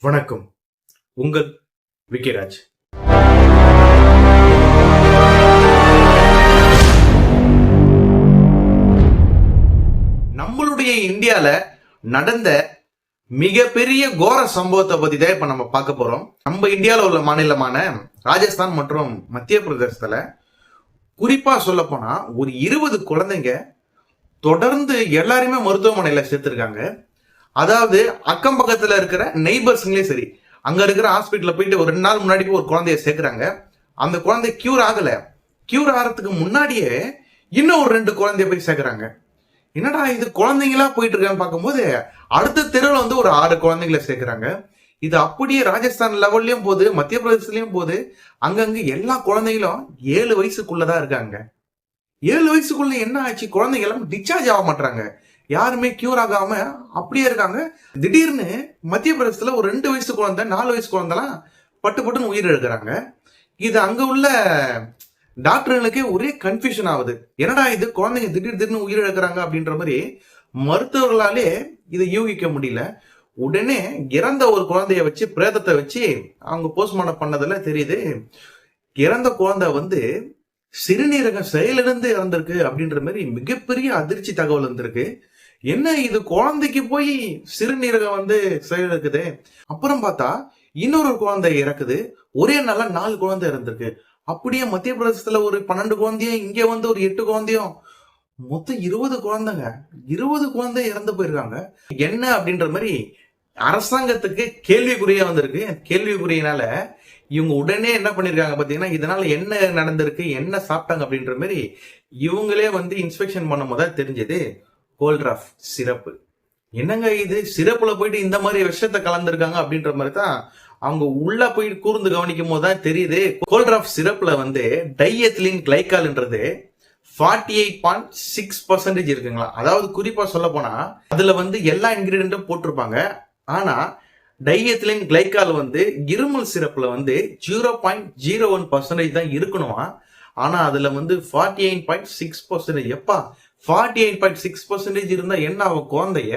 வணக்கம். உங்கள் விக்கிராஜ். நம்மளுடைய இந்தியால நடந்த மிகப்பெரிய கோர சம்பவத்தை பத்தி தான் இப்ப நம்ம பார்க்க போறோம். நம்ம இந்தியாவில் உள்ள மாநிலமான ராஜஸ்தான் மற்றும் மத்திய பிரதேசத்துல குறிப்பா சொல்ல போனா ஒரு இருபது குழந்தைங்க தொடர்ந்து எல்லாருமே மருத்துவமனையில சேர்த்திருக்காங்க. அதாவது அக்கம் பக்கத்துல இருக்கிற நெய்பர்ஸுங்களே சரி அங்க இருக்கிற ஹாஸ்பிட்டல்ல போயிட்டு ஒரு ரெண்டு நாள் முன்னாடி ஒரு குழந்தைய சேர்க்கிறாங்க. அந்த குழந்தை கியூர் ஆகல. கியூர் ஆகிறதுக்கு முன்னாடியே இன்னும் ஒரு ரெண்டு குழந்தைய போய் சேர்க்குறாங்க. என்னடா இது குழந்தைங்களா போயிட்டு இருக்கான்னு பார்க்கும்போது அடுத்த தெருவில் வந்து ஒரு ஆறு குழந்தைங்களை சேர்க்குறாங்க. இது அப்படியே ராஜஸ்தான் லெவல்லையும் போது மத்திய பிரதேசத்துலையும் போது அங்கங்க எல்லா குழந்தைகளும் ஏழு வயசுக்குள்ளதான் இருக்காங்க. ஏழு வயசுக்குள்ள என்ன ஆச்சு? குழந்தைங்க எல்லாம் டிஸ்சார்ஜ் ஆக மாட்டாங்க யாருமே கியூர் ஆகாம அப்படியே இருக்காங்க. திடீர்னு மத்திய பிரதேசத்துல ஒரு ரெண்டு வயசு குழந்தை நாலு வயசு குழந்தைலாம் பட்டு பட்டுன்னு உயிர் எழுக்கிறாங்க இது அங்க உள்ள டாக்டர்களுக்கே ஒரே கன்ஃபியூஷன் ஆகுது. என்னடா இது? குழந்தைங்க திடீர் திடீர்னு உயிர் எடுக்கிறாங்க அப்படின்ற மாதிரி மருத்துவர்களாலே இதை யூகிக்க முடியல. உடனே இறந்த ஒரு குழந்தைய வச்சு பிரேதத்தை வச்சு அவங்க போஸ்ட்மார்ட்டம் பண்ணதுல தெரியுது. இறந்த குழந்தை வந்து சிறுநீரகம் செயலிழந்து இறந்திருக்கு அப்படின்ற மாதிரி மிகப்பெரிய அதிர்ச்சி தகவல் வந்திருக்கு. என்ன இது குழந்தைக்கு போய் சிறுநீரகம் வந்து செயலிழக்குது அப்புறம் பார்த்தா இன்னொரு குழந்தை இறக்குது. ஒரே நல்ல நாலு குழந்தை இறந்திருக்கு. அப்படியே மத்திய பிரதேசத்துல ஒரு பன்னெண்டு குழந்தையும் இங்க வந்து ஒரு எட்டு குழந்தையும். மொத்தம் இருபது குழந்தைங்க. இருபது குழந்தை இறந்து போயிருக்காங்க. என்ன அப்படின்ற மாதிரி அரசாங்கத்துக்கு கேள்விக்குறியா வந்திருக்கு. கேள்விக்குறியினால இவங்க உடனே என்ன பண்ணிருக்காங்க பாத்தீங்கன்னா இதனால என்ன நடந்திருக்கு என்ன சாப்பிட்டாங்க அப்படின்ற மாதிரி இவங்களே வந்து இன்ஸ்பெக்ஷன் பண்ணும் போது தான் தெரிஞ்சது. கோல்ட்ராஃப் சிறப்பு. என்னங்க இது? சிறப்புல போயிட்டு இந்த மாதிரி விஷயத்த கலந்துருக்காங்க அப்படின்ற மாதிரி தான் அவங்க உள்ள போய் கூர்ந்து கவனிக்கும் போது தான் தெரியுது. கோல்ட்ராஃப் சிறப்புல வந்து diethylene கிளைக்கால்ன்றது forty eight point six percentage இருக்குங்களா? அதாவது குறிப்பா சொல்ல போனா அதுல வந்து எல்லா இன்கிரீடியன்ட்டும் போட்டிருப்பாங்க. ஆனா டைஎத்லின் கிளைக்கால் வந்து இருமல் சிறப்புல வந்து zero point zero one percentage தான் இருக்கணுமா? ஆனா அதுல வந்து forty eight point six percentage எப்பா forty eight point six percentage இருந்தா என்ன ஆகும் குழந்தைய?